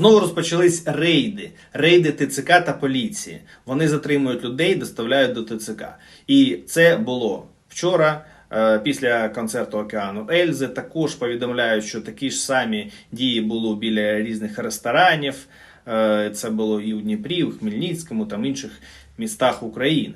Знову розпочались рейди, рейди ТЦК та поліції. Вони затримують людей, доставляють до ТЦК. І це було вчора. е, Після концерту Океану Ельзи також повідомляють, що такі ж самі дії було біля різних ресторанів. Е, Це було і у Дніпрі, і у Хмельницькому, там інших містах України.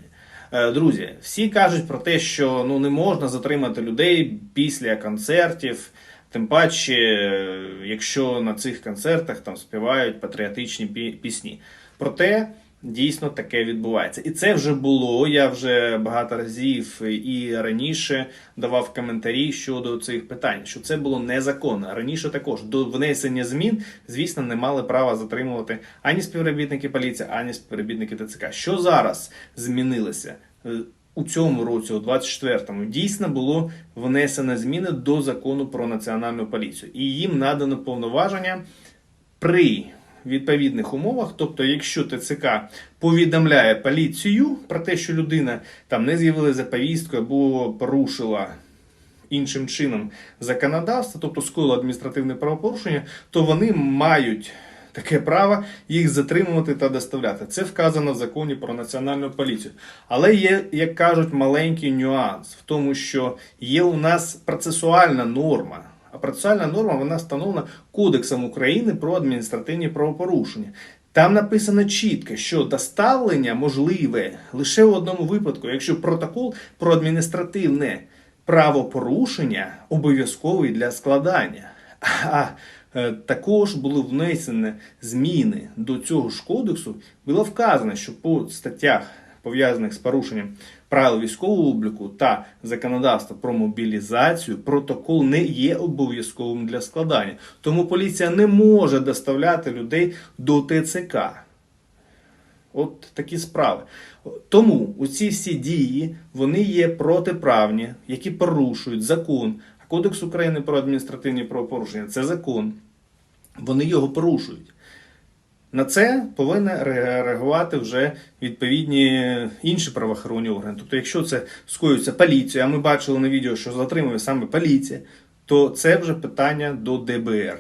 Е, Друзі, всі кажуть про те, що ну не можна затримати людей після концертів. Тим паче, е, якщо на цих концертах там співають патріотичні пісні. Проте дійсно таке відбувається. І це вже було. Я вже багато разів і раніше давав коментарі щодо цих питань, що це було незаконно. Раніше також до внесення змін, звісно, не мали права затримувати ані співробітники поліції, ані співробітники ТЦК. Що зараз змінилося? У цьому році, у 24-му, дійсно було внесено зміни до закону про національну поліцію, і їм надано повноваження при відповідних умовах. Тобто, якщо ТЦК повідомляє поліцію про те, що людина там не з'явилася за повісткою або порушила іншим чином законодавство, тобто скоїла адміністративне правопорушення, то вони мають таке право їх затримувати та доставляти. Це вказано в законі про національну поліцію. Але є, як кажуть, маленький нюанс в тому, що є у нас процесуальна норма. А процесуальна норма вона встановлена Кодексом України про адміністративні правопорушення. Там написано чітко, що доставлення можливе лише в одному випадку, якщо протокол про адміністративне правопорушення обов'язковий для складання. А е, також були внесені зміни до цього ж кодексу. Було вказано, що по статтях, пов'язаних з порушенням правил військового обліку та законодавства про мобілізацію, протокол не є обов'язковим для складання. Тому поліція не може доставляти людей до ТЦК. От такі справи. Тому оці всі дії вони є протиправні, які порушують закон. Кодекс України про адміністративні правопорушення це закон. Вони його порушують. На це повинні реагувати вже відповідні інші правоохоронні органи. Тобто, якщо це скоюється поліція, а ми бачили на відео, що затримує саме поліція, то це вже питання до ДБР.